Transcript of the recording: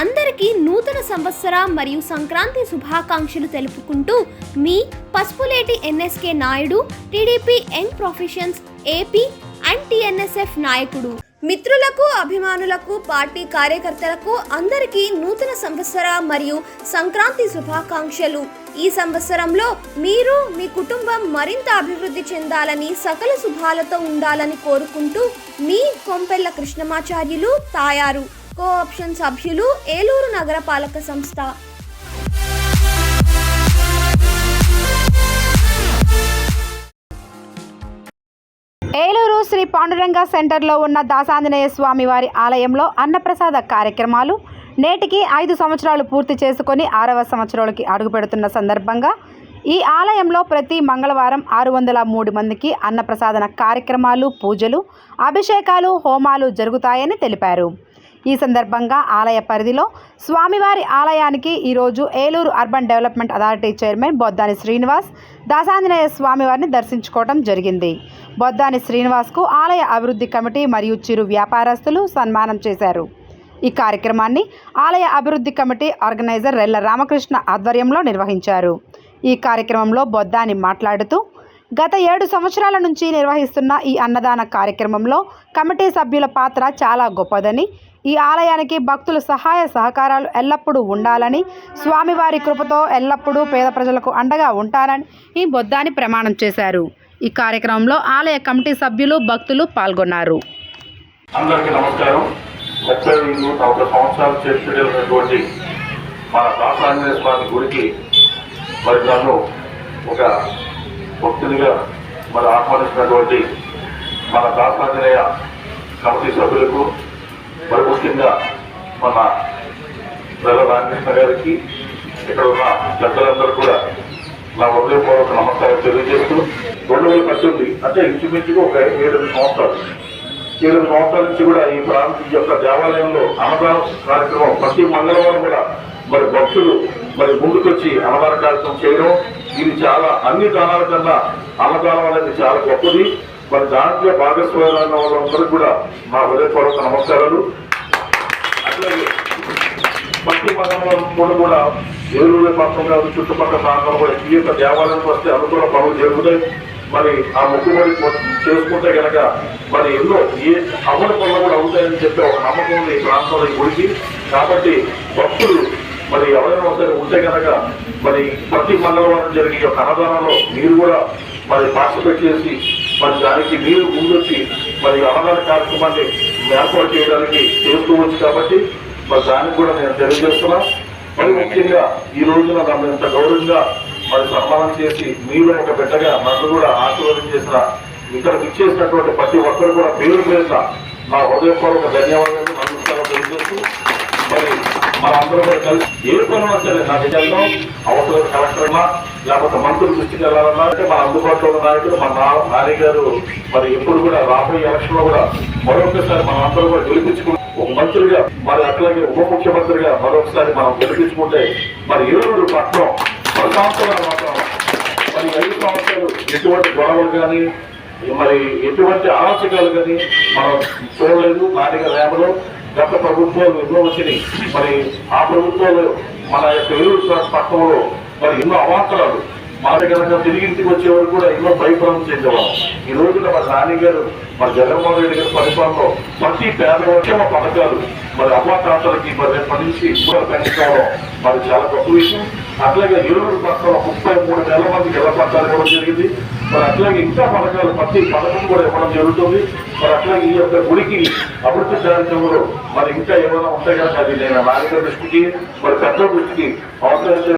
అందరికీ నూతన సంవత్సర మరియు సంక్రాంతి శుభాకాంక్షలు తెలుపుకుంటూ మీ Pasupuleti NSK Naidu TDP young professions AP and TNSF నాయకుడు. మిత్రులకు అభిమానులకు పార్టీ కార్యకర్తలకు అందరికీ నూతన సంవత్సర మరియు సంక్రాంతి శుభాకాంక్షలు. ఈ సంవత్సరంలో మీరు మీ కుటుంబం మరింత అభివృద్ధి చెందాలని సకల శుభాలతో ఉండాలని కోరుకుంటూ మీ కొంపెల్ల కృష్ణమాచార్యులు తాయారు. కో ఆప్షన్ సభ్యులు ఏలూరు నగరపాలక సంస్థ. ఏలూరు శ్రీ పాండురంగ సెంటర్లో ఉన్న దాసాంజనేయ స్వామి వారి ఆలయంలో అన్నప్రసాద కార్యక్రమాలు నేటికి ఐదు సంవత్సరాలు పూర్తి చేసుకొని ఆరవ సంవత్సరాలకి అడుగుపెడుతున్న సందర్భంగా ఈ ఆలయంలో ప్రతి మంగళవారం ఆరు వందల మూడు మందికి అన్నప్రసాదన కార్యక్రమాలు పూజలు అభిషేకాలు హోమాలు జరుగుతాయని తెలిపారు. ఈ సందర్భంగా ఆలయ పరిధిలో స్వామివారి ఆలయానికి ఈరోజు Eluru urban development authority chairman Boddani Srinivas Dasanjaneya స్వామివారిని దర్శించుకోవడం జరిగింది. బొద్దాని శ్రీనివాస్కు ఆలయ అభివృద్ధి కమిటీ మరియు చిరు వ్యాపారస్తులు సన్మానం చేశారు. ఈ కార్యక్రమాన్ని ఆలయ అభివృద్ధి కమిటీ ఆర్గనైజర్ రెల్ల రామకృష్ణ ఆధ్వర్యంలో నిర్వహించారు. ఈ కార్యక్రమంలో బొద్దాని మాట్లాడుతూ గత ఏడు సంవత్సరాల నుంచి నిర్వహిస్తున్న ఈ అన్నదాన కార్యక్రమంలో కమిటీ సభ్యుల పాత్ర చాలా గొప్పదని ఈ ఆలయానికి భక్తుల సహాయ సహకారాలు ఎల్లప్పుడూ ఉండాలని స్వామివారి కృపతో ఎల్లప్పుడూ పేద ప్రజలకు అండగా ఉంటారని ఈ బొద్దాని ప్రమాణం చేశారు. ఈ కార్యక్రమంలో ఆలయ కమిటీ సభ్యులు భక్తులు పాల్గొన్నారు. అందరికీ నమస్కారం. ముప్పై రెండు నలభై సంవత్సరాలు చేస్తున్నటువంటి మన దాసాంజనేయ స్వామి గుడికి మరి నన్ను ఒక భక్తునిగా మరి ఆహ్వానించినటువంటి మన దాసాంజనేయ కమిటీ సభ్యులకు మరి ముఖ్యంగా మన వెల్ల రామకృష్ణ గారికి ఇక్కడ ఉన్న పెద్దలందరూ కూడా నా హృదయపూర్వక నమస్కారం తెలియజేస్తూ రెండు వేల పద్దెనిమిది అంటే ఇంచుమించుగా ఒక ఏడు సంవత్సరాలు. ఏడు సంవత్సరాల నుంచి కూడా ఈ ప్రాంతం ఈ యొక్క దేవాలయంలో అన్నదాన కార్యక్రమం ప్రతి మంగళవారం కూడా మరి భక్తులు మరి ముందుకొచ్చి అన్నదాన కార్యక్రమం చేయడం ఇది చాలా అన్ని దానాల కన్నా అన్నదానం అనేది చాలా గొప్పది. మరి దాంట్లో భాగస్వామ్యమైన వాళ్ళందరూ కూడా నా హృదయపూర్వక నమస్కారాలు. అట్లాగే ప్రతి మండలంలో కూడా ఏలూరు ప్రాంతం కాదు చుట్టుపక్కల ప్రాంతంలో కూడా ఈ యొక్క దేవాలయానికి వస్తే అనుకూల పనులు జరుగుతాయి. మరి ఆ మొక్కుబడి చేసుకుంటే కనుక మరి ఎన్నో ఏ అమలు పనులు కూడా అవుతాయని చెప్పి ఒక నమ్మకం ఉంది ఈ ప్రాంతంలో ఈ గుడికి. కాబట్టి భక్తులు మరి ఎవరైనా ఒకసారి ఉంటే కనుక మరి ప్రతి మంగళవారం జరిగే ఈ యొక్క అన్నదానంలో మీరు కూడా మరి పార్టిసిపేట్ చేసి మరి దానికి మీరు ముందొచ్చి మరి అన్నదాన కార్యక్రమాన్ని ఏర్పాటు చేయడానికి చేస్తూ వచ్చు కాబట్టి మరి దానికి కూడా నేను తెలియజేస్తున్నా. మరి ముఖ్యంగా ఈ రోజున నన్ను ఇంత గౌరవంగా మరి సన్మానం చేసి మీరు ఒక బిడ్డగా నన్ను కూడా ఆశీర్వాదం చేసిన ఇక్కడ ఇచ్చేసినటువంటి ప్రతి ఒక్కరు కూడా పేరు పేరున నా హృదయపూర్వక ధన్యవాదాలు. మరి మన కూడా కలిసి ఏ పనులు సరే నా విజయంలో అవసరం కలెక్టర్మా లేకపోతే మంత్రులు దృష్టికి వెళ్ళాలన్నా అంటే మన అందుబాటులో ఉన్న నాయకులు మన నాని గారు మరి ఎప్పుడు కూడా రాబోయే ఎలక్షన్లో కూడా మరొకసారి మనం అందరూ కూడా గెలిపించుకుంటాం ఒక మంత్రిగా మరి అట్లాగే ఉప ముఖ్యమంత్రిగా మరొకసారి మనం గెలిపించుకుంటే మరి ఏడు పట్టణం ప్రశాంతంగా మాత్రం మరి ఐదు సంవత్సరాలు ఎటువంటి గొడవలు కానీ మరి ఎటువంటి ఆలోచనలు కానీ మనం చూడలేదు. నాటిగా రేపలో గత ప్రభుత్వాలు ఎన్నో వచ్చినాయి. మరి ఆ ప్రభుత్వాలు మన యొక్క ఏలూరు పట్టణంలో మరి ఎన్నో అవాంతరాలు. మన దగ్గర తిరిగి ఇంటికి వచ్చే వరకు కూడా ఎన్నో భయపడం చేసేవాళ్ళం ఈ రోజున మా నాని గారు మరి జగన్మోహన్ రెడ్డి గారి పరిపాలనలో ప్రతి పేదవాళ్ళకి మా పథకాలు. మరి అవ్వాతాతలకి మరి నుంచి కూడా పెంచుకోవడం మరి చాలా గొప్ప విషయం. అట్లాగే ఏలూరు పక్కన ముప్పై మూడు వేల మందికి ఎలా పట్టాలు ఇవ్వడం జరిగింది? మరి అట్లాగే ఇంకా పథకాలు ప్రతి పథకం కూడా ఇవ్వడం జరుగుతుంది. మరి అట్లాగే ఈ యొక్క గుడికి అభివృద్ధి కార్యక్రమంలో మరి ఇంకా ఏమైనా ఉంటాయి? కనుక అది నేను నాయకుల దృష్టికి మరి పెద్ద దృష్టికి అవసరం